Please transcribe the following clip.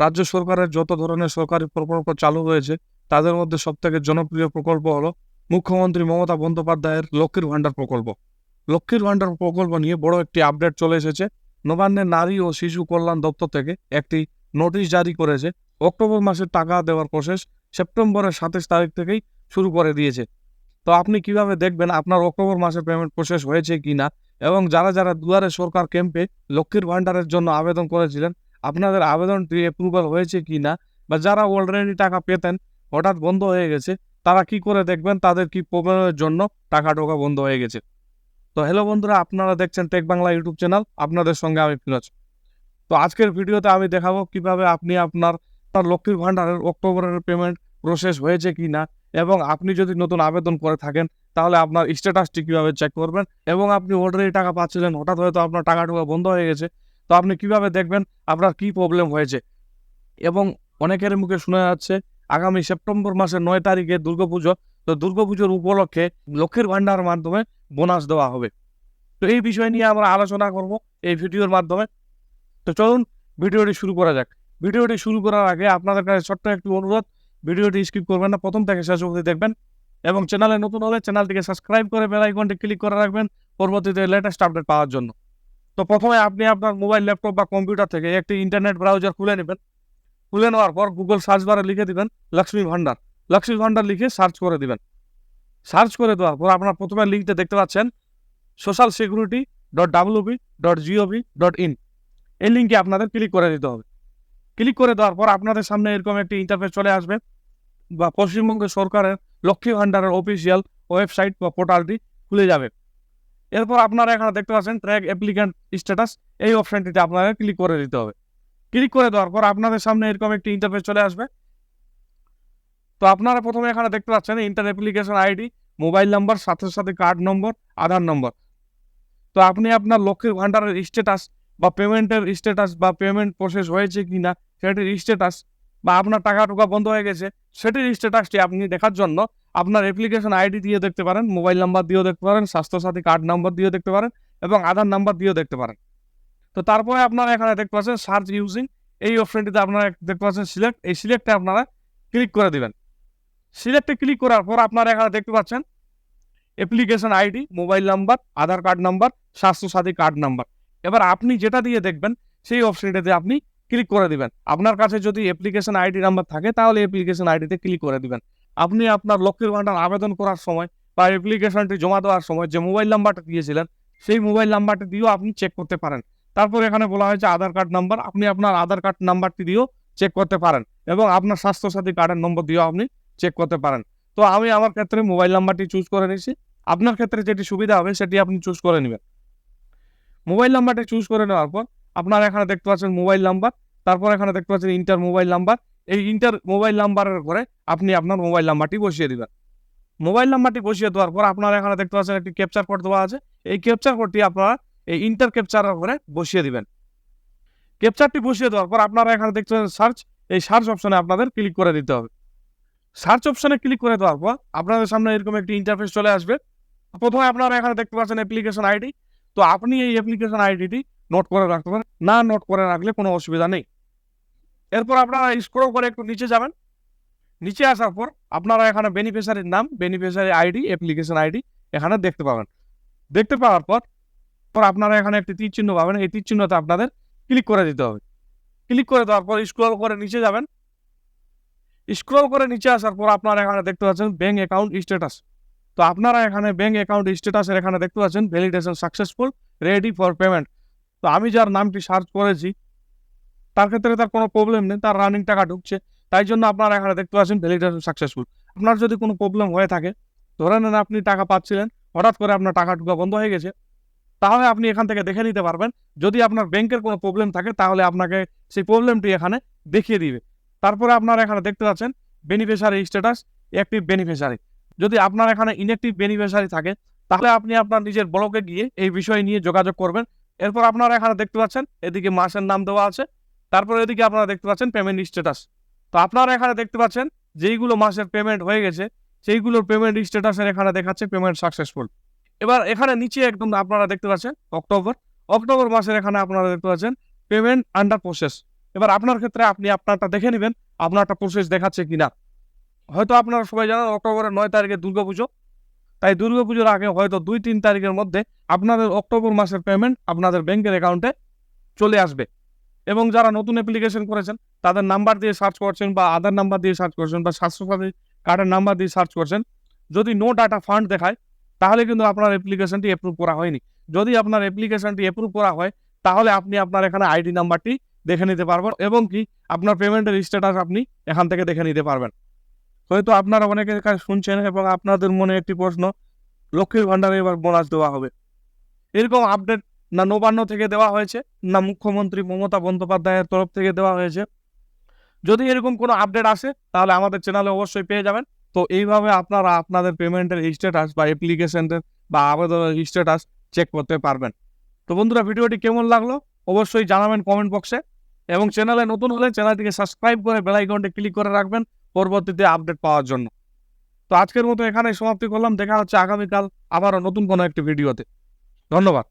রাজ্য সরকারের যত ধরনের সরকারি প্রকল্প চালু হয়েছে, তাদের মধ্যে সবথেকে জনপ্রিয় প্রকল্প হলো মুখ্যমন্ত্রী মমতা বন্দ্যোপাধ্যায়ের লক্ষ্মীর ভাণ্ডার প্রকল্প। লক্ষ্মীর ভাণ্ডার প্রকল্প নিয়ে বড় একটি আপডেট চলে এসেছে। নবান্নের নারী ও শিশু কল্যাণ দপ্তর থেকে একটি নোটিশ জারি করেছে। অক্টোবর মাসের টাকা দেওয়ার প্রসেস সেপ্টেম্বরের সাতাশ তারিখ থেকেই শুরু করে দিয়েছে। তো আপনি কীভাবে দেখবেন আপনার অক্টোবর মাসের পেমেন্ট প্রসেস হয়েছে কি না এবং যারা যারা দুয়ারে সরকার ক্যাম্পে লক্ষ্মীর ভাণ্ডারের জন্য আবেদন করেছিলেন আপনাদের আবেদনটি অ্যাপ্রুভাল হয়েছে কি না বা যারা অলরেডি টাকা পেতেন, হঠাৎ বন্ধ হয়ে গেছে, তারা কি করে দেখবেন? তাদের কি প্রবলেমের জন্য টাকা টোকা বন্ধ হয়ে গেছে। তো হ্যালো বন্ধুরা, আপনারা দেখছেন টেক বাংলা ইউটিউব চ্যানেল আপনাদের সঙ্গে আমি ফিরোজ। তো আজকের ভিডিওতে আমি দেখাবো কীভাবে আপনি আপনার লক্ষ্মীর ভাণ্ডারের অক্টোবরের পেমেন্ট প্রসেস হয়েছে কি না এবং আপনি যদি নতুন আবেদন করে থাকেন, তাহলে আপনার স্ট্যাটাসটি কীভাবে চেক করবেন এবং আপনি অলরেডি টাকা পাচ্ছিলেন, হঠাৎ হয়তো আপনার টাকা টুকা বন্ধ হয়ে গেছে তো আপনি কীভাবে দেখবেন আপনার কি প্রবলেম হয়েছে? এবং অনেকের মুখে শোনা যাচ্ছে, আগামী সেপ্টেম্বর মাসের নয় তারিখে দুর্গাপুজো, তো দুর্গাপুজোর উপলক্ষে লক্ষ্মীর ভাণ্ডারের মাধ্যমে বোনাস দেওয়া হবে। তো এই বিষয় নিয়ে আমরা আলোচনা করব এই ভিডিওর মাধ্যমে। তো চলুন, ভিডিওটি শুরু করা যাক। ভিডিওটি শুরু করার আগে আপনাদের কাছে ছোট্ট একটি অনুরোধ, ভিডিওটি স্কিপ করবেন না, প্রথম থেকে শেষ অবধি দেখবেন। এবং চ্যানেলে নতুন হলে চ্যানেলটিকে সাবস্ক্রাইব করে বেল আইকনটি ক্লিক করে রাখবেন, পরবর্তীতে লেটেস্ট আপডেট পাওয়ার জন্য। তো প্রথমে আপনি আপনার মোবাইল ল্যাপটপ বা কম্পিউটার থেকে একটি ইন্টারনেট ব্রাউজার খুলে নেবেন। খুলে নেওয়ার পর গুগল সার্চ বারে লিখে দিবেন, লক্ষ্মী ভান্ডার। লক্ষ্মী ভান্ডার লিখে সার্চ করে দিবেন। সার্চ করে দেওয়ার পর আপনার প্রথমে লিঙ্কটা দেখতে পাচ্ছেন social security dot WB dot GOV dot in এই লিঙ্কে আপনাদের ক্লিক করে দিতে হবে। ক্লিক করে দেওয়ার পর আপনাদের সামনে এরকম একটি ইন্টারফেস চলে আসবে, বা পশ্চিমবঙ্গ সরকারের লক্ষ্মী ভান্ডারের অফিসিয়াল ওয়েবসাইট বা পোর্টালটি খুলে যাবে। এরপর আপনারা এখানে দেখতে পাচ্ছেন ট্র্যাক অ্যাপ্লিক্যান্ট স্ট্যাটাস এই অপশনটিতে আপনাকে ক্লিক করে দিতে হবে। ক্লিক করে দেওয়ার পর আপনাদের সামনে এরকম একটি ইন্টারফেস চলে আসবে। তো আপনারা প্রথমে এখানে দেখতে পাচ্ছেন enter application ID mobile number সাথে সাথে কার্ড নম্বর আধার নম্বর তো আপনি আপনার লক্ষ্মীর ভান্ডারের স্ট্যাটাস বা পেমেন্টের স্ট্যাটাস বা পেমেন্ট প্রসেস হয়েছে কি না সেটির স্ট্যাটাস বা আপনার টাকা টুকা বন্ধ হয়ে গেছে, সেটির স্ট্যাটাসটি আপনি দেখার জন্য আপনার অ্যাপ্লিকেশন আইডি দিয়ে দেখতে পারেন মোবাইল নাম্বার দিয়েও দেখতে পারেন, স্বাস্থ্যসাথী কার্ড নাম্বার দিয়েও দেখতে পারেন এবং আধার নাম্বার দিয়েও দেখতে পারেন। তো তারপরে আপনারা এখানে দেখতে পাচ্ছেন সার্চ ইউজিং এই অপশনটিতে আপনারা দেখতে পাচ্ছেন সিলেক্ট এই সিলেক্টে আপনারা ক্লিক করে দিবেন। সিলেক্টে ক্লিক করার পর আপনারা এখানে দেখতে পাচ্ছেন application ID mobile number Aadhaar card number Swasthya Sathi card number এবার আপনি যেটা দিয়ে দেখবেন, সেই অপশনটাতে আপনি ক্লিক করে দিবেন। আপনার কাছে যদি অ্যাপ্লিকেশন আইডি নাম্বার থাকে, তাহলে অ্যাপ্লিকেশন আইডিতে ক্লিক করে দিবেন। আপনি আপনার লক্ষ্মীর ভান্ডার আবেদন করার সময় বা অ্যাপ্লিকেশনটি জমা দেওয়ার সময় যে মোবাইল নাম্বারটা দিয়েছিলেন, সেই মোবাইল নাম্বারটি দিয়েও আপনি চেক করতে পারেন। তারপর এখানে বলা হয়েছে আধার কার্ড নাম্বার আপনি আপনার আধার কার্ড নাম্বারটি দিয়েও চেক করতে পারেন এবং আপনার স্বাস্থ্যসাথী কার্ডের নম্বর দিয়েও আপনি চেক করতে পারেন। তো আমি আমার ক্ষেত্রে মোবাইল নাম্বারটি চুজ করে নিয়েছি। আপনার ক্ষেত্রে যেটি সুবিধা হবে, সেটি আপনি চুজ করে নেবেন। মোবাইল নাম্বারটি চুজ করে নেওয়ার পর আপনারা এখানে দেখতে পাচ্ছেন মোবাইল নাম্বার তারপর এখানে দেখতে পাচ্ছেন ইন্টার মোবাইল নাম্বার এই ইন্টার মোবাইল নাম্বারের ঘরে আপনি আপনার মোবাইল নাম্বারটি বসিয়ে দেবেন। মোবাইল নাম্বারটি বসিয়ে দেওয়ার পর আপনারা এখানে দেখতে পাচ্ছেন একটি ক্যাপচার কোড দেওয়া আছে। এই ক্যাপচার কোডটি আপনারা এই ইন্টার ক্যাপচারের ঘরে বসিয়ে দিবেন। ক্যাপচারটি বসিয়ে দেওয়ার পর আপনারা এখানে দেখতে পাচ্ছেন সার্চ এই সার্চ অপশনে আপনাদের ক্লিক করে দিতে হবে। সার্চ অপশনে ক্লিক করে দেওয়ার পর আপনাদের সামনে এরকম একটি ইন্টারফেস চলে আসবে। প্রথমে আপনারা এখানে দেখতে পাচ্ছেন অ্যাপ্লিকেশন আইডি তো আপনি এই অ্যাপ্লিকেশন আইডিটি নোট করে রাখতে পারেন। না নোট করে রাখলে কোনো অসুবিধা নেই। এরপর আপনারা স্ক্রল করে একটু নিচে যাবেন। নিচে আসার পর আপনারা এখানে বেনিফিশিয়ারির নাম বেনিফিশিয়ারি আইডি অ্যাপ্লিকেশন আইডি এখানে দেখতে পাবেন। দেখতে পাওয়ার পর পর আপনারা এখানে একটি তীর চিহ্ন পাবেন। এই তীর চিহ্নতে আপনাদের ক্লিক করে দিতে হবে। ক্লিক করে দেওয়ার পর স্ক্রল করে নিচে যাবেন। স্ক্রল করে নিচে আসার পর আপনারা এখানে দেখতে পাচ্ছেন ব্যাঙ্ক অ্যাকাউন্ট স্ট্যাটাস তো আপনারা এখানে ব্যাঙ্ক অ্যাকাউন্ট স্ট্যাটাসের এখানে দেখতে পাচ্ছেন। Validation successful ready for payment তো আমি যার নামটি সার্চ করেছি, তার ক্ষেত্রে তার কোনো প্রবলেম নেই, তার রানিং টাকা ঢুকছে। তাই জন্য আপনারা এখানে দেখতে পাচ্ছেন ভ্যালিডেশন সাকসেসফুল আপনার যদি কোনো প্রবলেম হয়ে থাকে, ধরে নেন আপনি টাকা পাচ্ছিলেন, হঠাৎ করে আপনার টাকা ঢুকা বন্ধ হয়ে গেছে, তাহলে আপনি এখান থেকে দেখে নিতে পারবেন। যদি আপনার ব্যাংকের কোনো প্রবলেম থাকে, তাহলে আপনাকে সেই প্রবলেমটি এখানে দেখিয়ে দিবে। তারপরে আপনারা এখানে দেখতে পাচ্ছেন বেনিফিশিয়ারি স্ট্যাটাস অ্যাক্টিভ বেনিফিশিয়ারি যদি আপনার এখানে ইনঅ্যাক্টিভ বেনিফিশিয়ারি থাকে, তাহলে আপনি আপনার নিজের ব্লকে গিয়ে এই বিষয় নিয়ে যোগাযোগ করবেন। এরপর আপনারা এখানে দেখতে পাচ্ছেন, এদিকে মাসের নাম দেওয়া আছে, তারপর এদিকে আপনারা দেখতে পাচ্ছেন পেমেন্ট স্ট্যাটাস তো আপনারা এখানে দেখতে পাচ্ছেন, যেইগুলো মাসের পেমেন্ট হয়ে গেছে, সেইগুলোর পেমেন্ট স্ট্যাটাসের এখানে দেখাচ্ছে পেমেন্ট সাকসেসফুল এবার এখানে নিচে একদম আপনারা দেখতে পাচ্ছেন, অক্টোবর। অক্টোবর মাসের এখানে আপনারা দেখতে পাচ্ছেন পেমেন্ট আন্ডার প্রসেস এবার আপনার ক্ষেত্রে আপনি আপনারটা দেখে নেবেন, আপনারটা প্রসেস দেখাচ্ছে কিনা। হয়তো আপনারা সবাই জানেন, অক্টোবরের নয় তারিখে দুর্গাপুজো তাই দুর্গাপুজোর আগে হয়তো দুই, তিন তারিখের মধ্যে আপনাদের অক্টোবর মাসের পেমেন্ট আপনাদের ব্যাংকের অ্যাকাউন্টে চলে আসবে। এবং যারা নতুন অ্যাপ্লিকেশন করেছেন, তাদের নাম্বার দিয়ে সার্চ করছেন বা আধার নাম্বার দিয়ে সার্চ করছেন বা স্বাস্থ্যসাথী কার্ডের নাম্বার দিয়ে সার্চ করছেন, যদি নো ডাটা ফান্ড দেখায়, তাহলে কিন্তু আপনার অ্যাপ্লিকেশনটি অ্যাপ্রুভ করা হয়নি। যদি আপনার অ্যাপ্লিকেশনটি অ্যাপ্রুভ করা হয়, তাহলে আপনি আপনার এখানে আইডি নাম্বারটি দেখে নিতে পারবেন এবং কি আপনার পেমেন্টের স্ট্যাটাস আপনি এখান থেকে দেখে নিতে পারবেন। হয়তো আপনারা অনেকের কাছে শুনছেন এবং আপনাদের মনে একটি প্রশ্ন, লক্ষ্মীর ভাণ্ডারে এবার বোনাস দেওয়া হবে। এরকম আপডেট না নবান্ন থেকে দেওয়া হয়েছে, না মুখ্যমন্ত্রী মমতা বন্দ্যোপাধ্যায়ের তরফ থেকে দেওয়া হয়েছে। যদি এরকম কোনো আপডেট আসে, তাহলে আমাদের চ্যানেলে অবশ্যই পেয়ে যাবেন। তো এইভাবে আপনারা আপনাদের পেমেন্টের স্ট্যাটাস বা অ্যাপ্লিকেশনের বা আবেদনের স্ট্যাটাস চেক করতে পারবেন। তো বন্ধুরা, ভিডিওটি কেমন লাগল অবশ্যই জানাবেন কমেন্ট বক্সে এবং চ্যানেলে নতুন হলে চ্যানেলটিকে সাবস্ক্রাইব করে বেল আইকনটি ক্লিক করে রাখবেন। পরবর্তীতে আপডেট পাওয়ার জন্য। তো আজকের মতো এখানে সমাপ্তি করলাম। দেখা হচ্ছে আগামীকাল আবারও নতুন কোনো একটি ভিডিওতে। ধন্যবাদ।